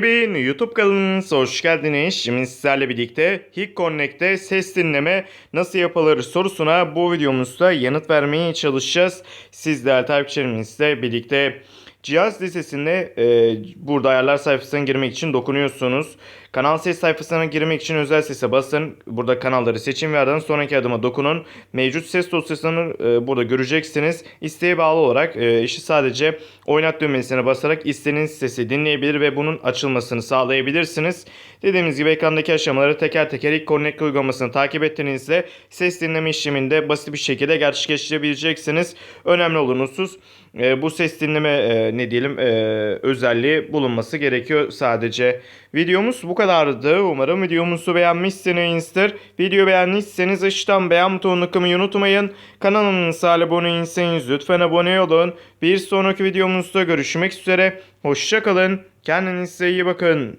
Bin YouTube kanalımıza hoş geldiniz. Şimdi sizlerle birlikte Hik Connect'te ses dinleme nasıl yapılır sorusuna bu videomuzda yanıt vermeye çalışacağız. Siz değerli takipçilerimizle birlikte cihaz listesinde e, burada ayarlar sayfasına girmek için dokunuyorsunuz. Kanal ses sayfasına girmek için özel sese basın. Burada kanalları seçin ve ardından sonraki adıma dokunun. Mevcut ses dosyasını e, burada göreceksiniz. İsteğe bağlı olarak e, işi sadece oynat düğmesine basarak istediğiniz sesi dinleyebilir ve bunun açılmasını sağlayabilirsiniz. Dediğimiz gibi ekrandaki aşamaları teker teker ilk Connect uygulamasını takip ettiğinizde ses dinleme işleminde basit bir şekilde gerçekleştirebileceksiniz. Önemli olan husus e, bu ses dinleme e, ne diyelim e, özelliği bulunması gerekiyor sadece. Videomuz bu kadardı. Umarım videomuzu beğenmişsinizdir. Video beğendiyseniz aşağıdan beğen butonunu kımayı unutmayın. Kanalımıza abone değilseniz lütfen abone olun. Bir sonraki videomuzda görüşmek üzere. Hoşçakalın. Kendinize iyi bakın.